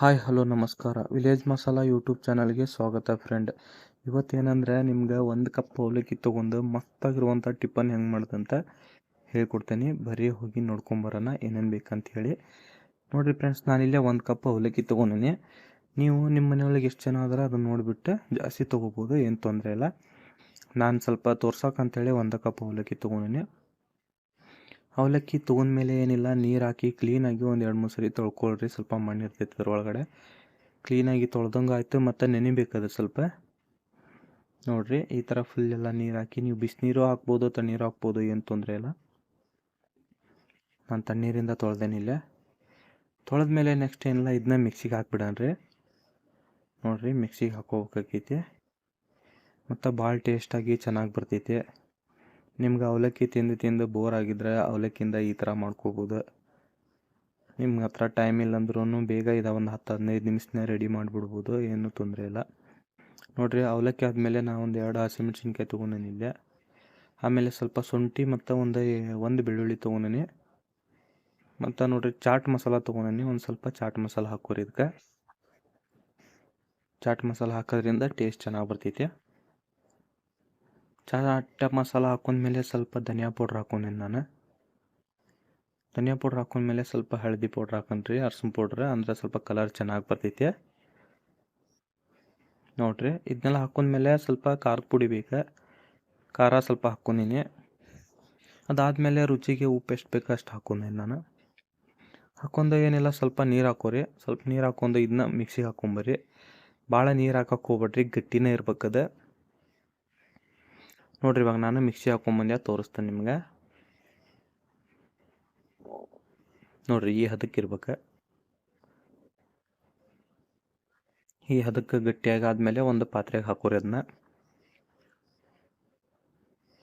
Hi, hello, ನಮಸ್ಕಾರ. Village masala YouTube ಚಾನಲ್ಗೆ ಸ್ವಾಗತ ಫ್ರೆಂಡ್. ಇವತ್ತೇನಂದ್ರೆ ನಿಮ್ಗೆ ಒಂದು ಕಪ್ ಅವಲಕ್ಕಿ ತೊಗೊಂಡು ಮಸ್ತಾಗಿರುವಂಥ ಟಿಫನ್ ಹೆಂಗೆ ಮಾಡ್ದಂತ ಹೇಳ್ಕೊಡ್ತೇನೆ. ಬರೀ ಹೋಗಿ ನೋಡ್ಕೊಂಬರೋಣ ಏನೇನು ಬೇಕಂತ ಹೇಳಿ ನೋಡಿರಿ ಫ್ರೆಂಡ್ಸ್, ನಾನಿಲ್ಲೇ ಒಂದು ಕಪ್ ಅವಲಕ್ಕಿ ತೊಗೊಂಡಿನಿ. ನೀವು ನಿಮ್ಮ ಮನೆಯೊಳಗೆ ಎಷ್ಟು ಜನ ಆದ್ರೆ ಅದನ್ನು ನೋಡಿಬಿಟ್ಟು ಜಾಸ್ತಿ ತೊಗೋಬೋದು, ಏನು ತೊಂದರೆ ಇಲ್ಲ. ನಾನು ಸ್ವಲ್ಪ ತೋರ್ಸೋಕಂತೇಳಿ ಒಂದು ಕಪ್ ಅವಲಕ್ಕಿ ತೊಗೊಂಡಿನಿ. ಅವಲಕ್ಕಿ ತೊಗೊಂಡ್ಮೇಲೆ ಏನಿಲ್ಲ, ನೀರು ಹಾಕಿ ಕ್ಲೀನಾಗಿ ಒಂದು ಎರಡು ಮೂರು ಸರಿ ತೊಳ್ಕೊಳ್ರಿ, ಸ್ವಲ್ಪ ಮಣ್ಣು ಇರ್ತೈತೆ ಅದ್ರೊಳಗಡೆ. ಕ್ಲೀನಾಗಿ ತೊಳ್ದಂಗೆ ಆಯಿತು ಮತ್ತು ನೆನಿಬೇಕದು ಸ್ವಲ್ಪ. ನೋಡಿರಿ, ಈ ಥರ ಫುಲ್ ಎಲ್ಲ ನೀರು ಹಾಕಿ ನೀವು ಬಿಸಿನೀರು ಹಾಕ್ಬೋದು, ತಣ್ಣೀರು ಹಾಕ್ಬೋದು, ಏನು ತೊಂದರೆ ಇಲ್ಲ. ನಾನು ತಣ್ಣೀರಿಂದ ತೊಳೆದೆನಿಲ್ಲೆ ತೊಳೆದ ಮೇಲೆ ನೆಕ್ಸ್ಟ್ ಏನಿಲ್ಲ ಇದನ್ನ ಮಿಕ್ಸಿಗೆ ಹಾಕ್ಬಿಡನ್ರಿ. ನೋಡಿರಿ ಮಿಕ್ಸಿಗೆ ಹಾಕೋಬೇಕಾಗೈತಿ. ಮತ್ತು ಭಾಳ ಟೇಸ್ಟಾಗಿ ಚೆನ್ನಾಗಿ ಬರ್ತೈತಿ. ನಿಮ್ಗೆ ಅವಲಕ್ಕಿ ತಿಂದು ತಿಂದು ಬೋರ್ ಆಗಿದ್ರೆ ಅವಲಕ್ಕಿಯಿಂದ ಈ ಥರ ಮಾಡ್ಕೋಬೋದು. ನಿಮ್ಗೆ ಹತ್ರ ಟೈಮ್ ಇಲ್ಲಂದ್ರೂ ಬೇಗ ಇದಾವೆ ಒಂದು ಹತ್ತು, ಹದಿನೈದು ನಿಮಿಷನೇ ರೆಡಿ ಮಾಡಿಬಿಡ್ಬೋದು, ಏನೂ ತೊಂದರೆ ಇಲ್ಲ. ನೋಡಿರಿ, ಅವಲಕ್ಕಿ ಆದಮೇಲೆ ನಾ ಒಂದು ಎರಡು ಹಸಿಮೆಣ್ಸಿನ್ಕಾಯಿ ತೊಗೊಂಡಿದ್ದೆ ಆಮೇಲೆ ಸ್ವಲ್ಪ ಶುಂಠಿ ಮತ್ತು ಒಂದು ಒಂದು ಬೆಳ್ಳುಳ್ಳಿ ತೊಗೊಂಡಿನಿ ಮತ್ತು ನೋಡಿರಿ, ಚಾಟ್ ಮಸಾಲ ತೊಗೊಂಡಿನಿ ಒಂದು ಸ್ವಲ್ಪ ಚಾಟ್ ಮಸಾಲ ಹಾಕೋರಿ ಇದಕ್ಕೆ. ಚಾಟ್ ಮಸಾಲ ಹಾಕೋದ್ರಿಂದ ಟೇಸ್ಟ್ ಚೆನ್ನಾಗಿ ಬರ್ತೈತಿ. ಚಾಟ್ ಮಸಾಲ ಹಾಕೊಂಡ್ಮೇಲೆ ಸ್ವಲ್ಪ ಧನಿಯಾ ಪೌಡ್ರ್ ಹಾಕೊಂಡೆ ನಾನು? ಧನಿಯಾ ಪೌಡ್ರ್ ಹಾಕೊಂಡ್ಮೇಲೆ ಸ್ವಲ್ಪ ಹಳದಿ ಪೌಡ್ರ್ ಹಾಕೊಂಡ್ರಿ ಅರ್ಶಿನ ಪೌಡ್ರ್ ಅಂದ್ರೆ ಸ್ವಲ್ಪ ಕಲರ್ ಚೆನ್ನಾಗಿ ಬರ್ತೈತೆ. ನೋಡಿರಿ ಇದನ್ನೆಲ್ಲ ಹಾಕೊಂಡ್ಮೇಲೆ ಸ್ವಲ್ಪ ಖಾರದ ಪುಡಿ ಬೇಕು. ಖಾರ ಸ್ವಲ್ಪ ಹಾಕ್ಕೊಂಡಿನಿ ಅದಾದಮೇಲೆ ರುಚಿಗೆ ಉಪ್ಪು ಎಷ್ಟು ಬೇಕು ಅಷ್ಟು ಹಾಕೊಂಡೆ ನಾನು? ಹಾಕೊಂಡು ಏನಿಲ್ಲ, ಸ್ವಲ್ಪ ನೀರು ಹಾಕೋರಿ. ಸ್ವಲ್ಪ ನೀರು ಹಾಕೊಂಡು ಇದನ್ನ ಮಿಕ್ಸಿಗೆ ಹಾಕೊಂಬರ್ರಿ ಭಾಳ ನೀರು ಹಾಕಕ್ಕೆ ಹೋಗ್ಬೇಡ್ರಿ, ಗಟ್ಟಿನೇ ಇರ್ಬೇಕದ ನೋಡ್ರಿ, ಇವಾಗ ನಾನು ಮಿಕ್ಸಿ ಹಾಕೊಂಬಂದೆ ತೋರಿಸ್ತೇನೆ ನಿಮ್ಗೆ. ನೋಡ್ರಿ, ಈ ಹದಕ್ಕೆ ಇರ್ಬೇಕು. ಈ ಹದಕ್ಕೆ ಗಟ್ಟಿಯಾಗಿ ಆದಮೇಲೆ ಒಂದು ಪಾತ್ರೆಗೆ ಹಾಕೋರಿ ಅದನ್ನ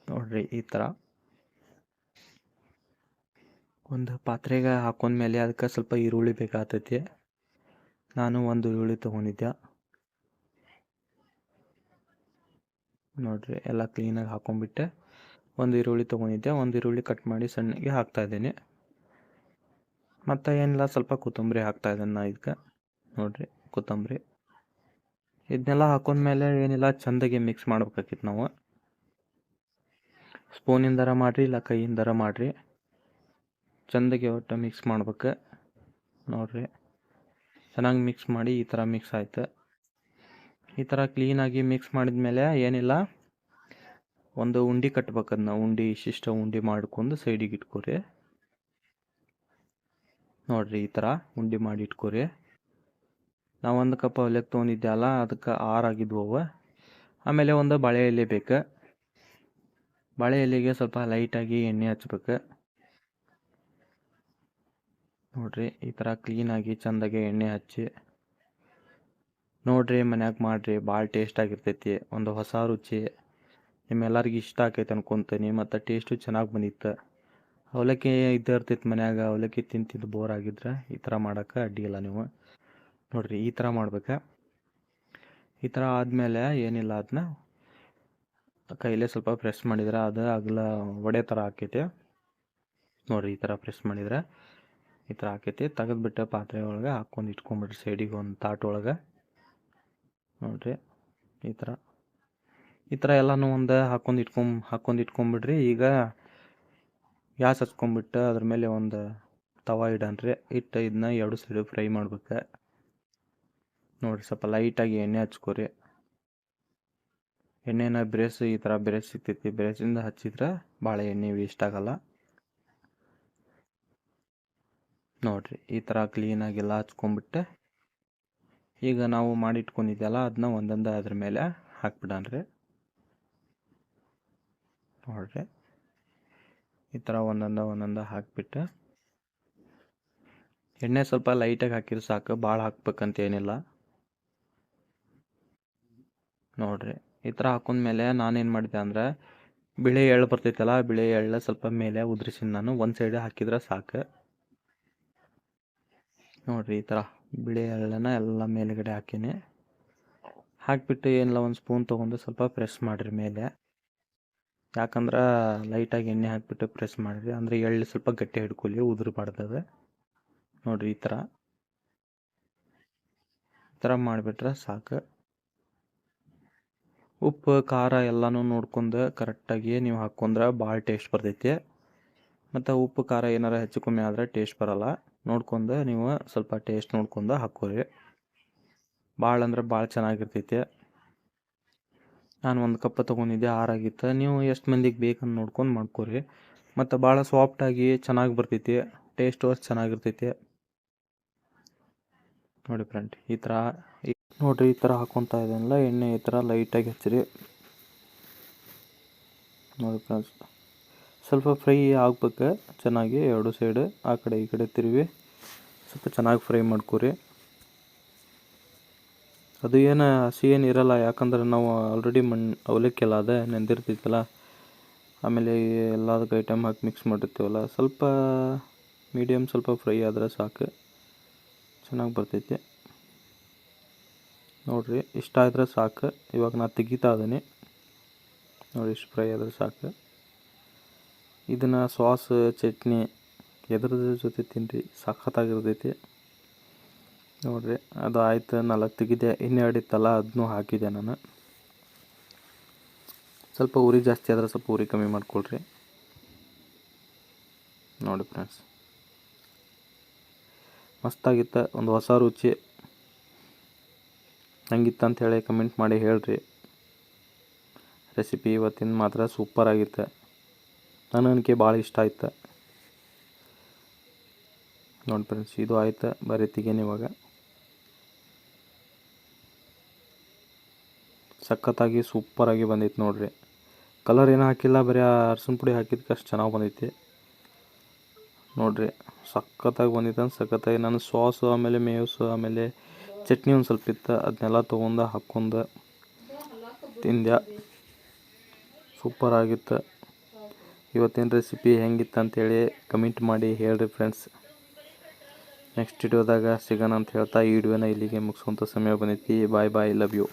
ನೋಡ್ರಿ, ಈ ಥರ ಒಂದು ಪಾತ್ರೆಗೆ ಹಾಕೊಂಡ್ಮೇಲೆ ಅದಕ್ಕೆ ಸ್ವಲ್ಪ ಈರುಳ್ಳಿ ಬೇಕಾಗ್ತೈತಿ. ನಾನು ಒಂದು ಈರುಳ್ಳಿ ತೊಗೊಂಡಿದ್ದೆ. ನೋಡಿರಿ, ಎಲ್ಲ ಕ್ಲೀನಾಗಿ ಹಾಕೊಂಡ್ಬಿಟ್ಟೆ. ಒಂದು ಈರುಳ್ಳಿ ತೊಗೊಂಡಿದ್ದೆ, ಒಂದು ಈರುಳ್ಳಿ ಕಟ್ ಮಾಡಿ ಸಣ್ಣಗೆ ಹಾಕ್ತಾಯಿದ್ದೀನಿ ಮತ್ತು ಏನಿಲ್ಲ, ಸ್ವಲ್ಪ ಕೊತ್ತಂಬರಿ ಹಾಕ್ತಾಯಿದ್ದೇನೆ ನಾ ಇದಕ್ಕೆ ನೋಡಿರಿ, ಕೊತ್ತಂಬರಿ. ಇದನ್ನೆಲ್ಲ ಹಾಕೊಂಡ್ಮೇಲೆ ಏನಿಲ್ಲ, ಚೆಂದಾಗಿ ಮಿಕ್ಸ್ ಮಾಡ್ಬೇಕಾಗಿತ್ತು ನಾವು. ಸ್ಪೂನಿಂದರ ಮಾಡಿರಿ, ಇಲ್ಲ ಕೈಯಿಂದರ ಮಾಡಿರಿ. ಚೆಂದಾಗಿ ಒಟ್ಟು ಮಿಕ್ಸ್ ಮಾಡ್ಬೇಕು. ನೋಡಿರಿ, ಚೆನ್ನಾಗಿ ಮಿಕ್ಸ್ ಮಾಡಿ ಈ ಥರ ಮಿಕ್ಸ್ ಆಯ್ತು. ಈ ಥರ ಕ್ಲೀನಾಗಿ ಮಿಕ್ಸ್ ಮಾಡಿದ ಮೇಲೆ ಏನಿಲ್ಲ, ಒಂದು ಉಂಡೆ ಕಟ್ಬೇಕು ಅದನ್ನ ಉಂಡೆ ಇಷ್ಟಿಷ್ಟ ಉಂಡೆ ಮಾಡ್ಕೊಂಡು ಸೈಡಿಗೆ ಇಟ್ಕೊರಿ. ನೋಡಿರಿ ಈ ಥರ ಉಂಡೆ ಮಾಡಿ ಇಟ್ಕೊರಿ. ನಾವು ಒಂದು ಕಪ್ ಅವಲಕ್ಕಿ ತೊಗೊಂಡಿದ್ದೆ ಅಲ್ಲ, ಅದಕ್ಕೆ ಆರಾಗಿದ್ವು ಅವು ಆಮೇಲೆ ಒಂದು ಬಾಳೆ ಎಲೆ ಬೇಕು. ಬಾಳೆ ಎಲೆಗೆ ಸ್ವಲ್ಪ ಲೈಟಾಗಿ ಎಣ್ಣೆ ಹಚ್ಬೇಕು. ನೋಡಿರಿ ಈ ಥರ ಕ್ಲೀನಾಗಿ ಚೆಂದಾಗಿ ಎಣ್ಣೆ ಹಚ್ಚಿ. ನೋಡ್ರಿ ಮನ್ಯಾಗ ಮಾಡಿರಿ, ಭಾಳ ಟೇಸ್ಟ್ ಆಗಿರ್ತೈತಿ. ಒಂದು ಹೊಸ ರುಚಿ ನಿಮ್ಮೆಲ್ಲರಿಗೂ ಇಷ್ಟ ಆಕೈತೆ ಅನ್ಕೊಂತೀನಿ, ಮತ್ತು ಟೇಸ್ಟು ಚೆನ್ನಾಗಿ ಬಂದಿತ್ತು. ಅವಲಕ್ಕಿ ಇದ್ದೇ ಇರ್ತೈತಿ ಮನ್ಯಾಗ, ಅವಲಕ್ಕಿ ತಿಂತಿದ್ದು ಬೋರ್ ಆಗಿದ್ರೆ ಈ ಥರ ಮಾಡೋಕ್ಕೆ ಅಡ್ಡಿಯಿಲ್ಲ ನೀವು. ನೋಡಿರಿ, ಈ ಥರ ಮಾಡ್ಬೇಕು. ಈ ಥರ ಆದಮೇಲೆ ಏನಿಲ್ಲ ಅದನ್ನ ಕೈಲೇ ಸ್ವಲ್ಪ ಪ್ರೆಸ್ ಮಾಡಿದ್ರೆ ಅದು ಅಗಲ ಒಡೆ ಥರ ಆಕೈತಿ. ನೋಡಿರಿ, ಈ ಥರ ಪ್ರೆಸ್ ಮಾಡಿದ್ರೆ ಈ ಥರ ಆಕೈತಿ. ತೆಗೆದ್ಬಿಟ್ಟು ಪಾತ್ರೆ ಒಳಗೆ ಹಾಕ್ಕೊಂಡು ಇಟ್ಕೊಂಬಿಡ್ರಿ ಸೈಡಿಗೆ ಒಂದು ತಾಟ್ ಒಳಗೆ. ನೋಡಿರಿ, ಈ ಥರ ಈ ಥರ ಎಲ್ಲನೂ ಒಂದು ಹಾಕೊಂಡು ಇಟ್ಕೊಂಬ ಹಾಕೊಂಡು ಇಟ್ಕೊಂಬಿಡ್ರಿ ಈಗ ಗ್ಯಾಸ್ ಹಚ್ಕೊಂಬಿಟ್ಟು ಅದ್ರ ಮೇಲೆ ಒಂದು ತವ ಇಡನ್ರಿ. ಇಟ್ಟು ಇದನ್ನ ಎರಡು ಸೈಡು ಫ್ರೈ ಮಾಡ್ಬೇಕು. ನೋಡಿರಿ, ಸ್ವಲ್ಪ ಲೈಟಾಗಿ ಎಣ್ಣೆ ಹಚ್ಕೊರಿ. ಎಣ್ಣೆನ ಬ್ರೇಸ್, ಈ ಥರ ಬ್ರೇಸ್ ಸಿಗ್ತೈತಿ. ಬ್ರೇಸಿಂದ ಹಚ್ಚಿದ್ರೆ ಭಾಳ ಎಣ್ಣೆ ವೇಸ್ಟ್ ಆಗಲ್ಲ. ನೋಡಿರಿ, ಈ ಥರ ಕ್ಲೀನಾಗೆಲ್ಲ ಹಚ್ಕೊಂಬಿಟ್ಟೆ ಈಗ ನಾವು ಮಾಡಿಟ್ಕೊಂಡಿದ್ದೆಲ್ಲ ಅದನ್ನ ಒಂದೊಂದು ಅದ್ರ ಮೇಲೆ ಹಾಕ್ಬಿಡನ್ರಿ. ನೋಡ್ರಿ. ಈ ಥರ ಒಂದೊಂದು ಒಂದೊಂದು ಹಾಕ್ಬಿಟ್ಟು. ಎಣ್ಣೆ ಸ್ವಲ್ಪ ಲೈಟಾಗಿ ಹಾಕಿದ್ರೆ ಸಾಕು, ಭಾಳ ಹಾಕ್ಬೇಕಂತ ಏನಿಲ್ಲ ನೋಡ್ರಿ. ಈ ಥರ ಹಾಕೊಂಡ್ಮೇಲೆ ನಾನೇನು ಮಾಡಿದೆ ಅಂದರೆ, ಬಿಳಿ ಎಳ್ಳು ಬರ್ತೈತಲ್ಲ ಬಿಳಿ ಎಳ್ಳು ಸ್ವಲ್ಪ ಮೇಲೆ ಉದ್ರಿಸಿ ನಾನು, ಒಂದು ಸೈಡ್ ಹಾಕಿದ್ರೆ ಸಾಕು. ನೋಡ್ರಿ ಈ ಥರ. ಬಿಳಿ ಎಳ್ಳನ್ನು ಎಲ್ಲ ಮೇಲುಗಡೆ ಹಾಕೀನಿ. ಹಾಕಿಬಿಟ್ಟು ಏನಿಲ್ಲ, ಒಂದು ಸ್ಪೂನ್ ತೊಗೊಂಡು ಸ್ವಲ್ಪ ಪ್ರೆಸ್ ಮಾಡಿರಿ ಮೇಲೆ. ಯಾಕಂದ್ರೆ ಲೈಟಾಗಿ ಎಣ್ಣೆ ಹಾಕಿಬಿಟ್ಟು ಪ್ರೆಸ್ ಮಾಡಿರಿ. ಅಂದರೆ ಎಳ್ಳು ಸ್ವಲ್ಪ ಗಟ್ಟಿ ಹಿಡ್ಕೊಳ್ಳಿ ಉದುರಬಾರ್ದದು ನೋಡಿರಿ ಈ ಥರ ಈ ಥರ ಮಾಡಿಬಿಟ್ರೆ ಸಾಕು. ಉಪ್ಪು, ಖಾರ ಎಲ್ಲನೂ ನೋಡ್ಕೊಂಡು ಕರೆಕ್ಟಾಗಿ ನೀವು ಹಾಕ್ಕೊಂಡ್ರೆ ಭಾಳ ಟೇಸ್ಟ್ ಬರ್ತೈತಿ. ಮತ್ತು ಉಪ್ಪು, ಖಾರ ಏನಾರ ಹೆಚ್ಚು ಕಮ್ಮಿ ಆದರೆ ಟೇಸ್ಟ್ ಬರಲ್ಲ. ನೋಡ್ಕೊಂಡು ನೀವು ಸ್ವಲ್ಪ ಟೇಸ್ಟ್ ನೋಡ್ಕೊಂಡು ಹಾಕೋರಿ. ಭಾಳ ಅಂದ್ರೆ ಭಾಳ ಚೆನ್ನಾಗಿರ್ತೈತಿ. ನಾನು ಒಂದು ಕಪ್ ತೊಗೊಂಡಿದ್ದೆ ಆರಾಗಿತ್ತು ನೀವು ಎಷ್ಟು ಮಂದಿಗೆ ಬೇಕಂತ ನೋಡ್ಕೊಂಡು ಮಾಡ್ಕೊರಿ. ಮತ್ತು ಭಾಳ ಸಾಫ್ಟಾಗಿ ಚೆನ್ನಾಗಿ ಬರ್ತೈತಿ. ಟೇಸ್ಟು ಅಷ್ಟು ಚೆನ್ನಾಗಿರ್ತೈತಿ. ನೋಡಿ ಫ್ರೆಂಡ್ ಈ ಥರ ನೋಡಿರಿ, ಈ ಥರ ಹಾಕ್ಕೊತಾ ಇದೆನಲ್ಲ, ಎಣ್ಣೆ ಈ ಥರ ಲೈಟಾಗಿ ಹಚ್ಚಿರಿ. ನೋಡಿ ಫ್ರೆಂಡ್ಸ್ ಸ್ವಲ್ಪ ಫ್ರೈ ಆಗ್ಬೇಕು. ಚೆನ್ನಾಗಿ ಎರಡು ಸೈಡ್ ಆ ಕಡೆ ಈ ಕಡೆ ತಿರುವಿ. ಸ್ವಲ್ಪ ಚೆನ್ನಾಗಿ ಫ್ರೈ ಮಾಡ್ಕೊರಿ. ಅದು ಏನು ಹಸಿ ಏನು ಇರಲ್ಲ, ಯಾಕಂದ್ರೆ ನಾವು ಆಲ್ರೆಡಿ ಮಣ್ ಅವಲಕ್ಕಿ ಎಲ್ಲ ಅದೇ ನೆಂದಿರ್ತೈತಲ್ಲ ಆಮೇಲೆ ಎಲ್ಲದಕ್ಕೆ ಐಟಮ್ ಹಾಕಿ ಮಿಕ್ಸ್ ಮಾಡಿರ್ತೀವಲ್ಲ ಸ್ವಲ್ಪ ಮೀಡಿಯಮ್ ಸ್ವಲ್ಪ ಫ್ರೈ ಆದರೆ ಸಾಕು. ಚೆನ್ನಾಗಿ ಬರ್ತೈತಿ. ನೋಡಿರಿ, ಇಷ್ಟ ಆದರೆ ಸಾಕು. ಇವಾಗ ನಾ ತೆಗಿತಾ ಇದ್ದೀನಿ. ನೋಡಿ, ಇಷ್ಟು ಫ್ರೈ ಆದರೆ ಸಾಕು. ಇದನ್ನು ಸಾಸ್, ಚಟ್ನಿ ಎದ್ರದ ಜೊತೆ ತಿನ್ನಿರಿ ಸಖತ್ತಾಗಿರ್ತೈತಿ. ನೋಡಿರಿ, ಅದು ಆಯ್ತು, ನಾಲ್ಕು ತೆಗಿದೆ ಇನ್ನೆರಡು ಇತ್ತಲ್ಲ ಅದನ್ನೂ ಹಾಕಿದೆ ನಾನು. ಸ್ವಲ್ಪ ಉರಿ ಜಾಸ್ತಿ ಆದ್ರೆ ಸ್ವಲ್ಪ ಉರಿ ಕಮ್ಮಿ ಮಾಡ್ಕೊಳ್ರಿ. ನೋಡಿ ಫ್ರೆಂಡ್ಸ್. ಮಸ್ತಾಗಿತ್ತು, ಒಂದು ಹೊಸ ರುಚಿ. ಹಂಗಿತ್ತು ಹೇಳಿ ಕಮೆಂಟ್ ಮಾಡಿ ಹೇಳ್ರಿ. ರೆಸಿಪಿ ಇವತ್ತಿನ ಮಾತ್ರ ಸೂಪರ್ ಆಗಿತ್ತು. ನನಗೆ ಭಾಳ ಇಷ್ಟ ಆಯ್ತು. ನೋಡಿ ಫ್ರೆಂಡ್ಸ್ ಇದು ಆಯ್ತು ಬರೀ ತೆಗೀನಿ ಇವಾಗ. ಸಖತ್ತಾಗಿ ಸೂಪರಾಗಿ ಬಂದೈತೆ ನೋಡ್ರಿ. ಕಲರ್ ಏನೂ ಹಾಕಿಲ್ಲ, ಬರೀ ಅರ್ಸಿನ ಪುಡಿ ಹಾಕಿದ್ದಕ್ಕೆ ಅಷ್ಟು ಚೆನ್ನಾಗಿ ಬಂದೈತಿ. ನೋಡ್ರಿ, ಸಖತ್ತಾಗಿ ಬಂದಿತ್ತು ಅಂತ ಸಖತ್ತಾಗಿ ನಾನು ಸಾಸು ಆಮೇಲೆ ಮೇವ್ಸು ಆಮೇಲೆ ಚಟ್ನಿ ಒಂದು ಸ್ವಲ್ಪ ಇತ್ತು ಅದನ್ನೆಲ್ಲ ತೊಗೊಂಡು ಹಾಕ್ಕೊಂಡು ತಿಂದೆ ಸೂಪರ್ ಆಗಿತ್ತು. ಇವತ್ತಿನ ರೆಸಿಪಿ ಹೆಂಗಿತ್ತು ಅಂತೇಳಿ ಕಮೆಂಟ್ ಮಾಡಿ ಹೇಳ್ರಿ ಫ್ರೆಂಡ್ಸ್ ನೆಕ್ಸ್ಟ್ ವಿಡಿಯೋದಾಗ ಸಿಗೋಣ ಅಂತ ಹೇಳ್ತಾ ಈ ವಿಡಿಯೋನ ಇಲ್ಲಿಗೆ ಮುಗಿಸುವಂಥ ಸಮಯ ಬಂದೈತಿ. ಬಾಯ್ ಬಾಯ್ ಲವ್ ಯು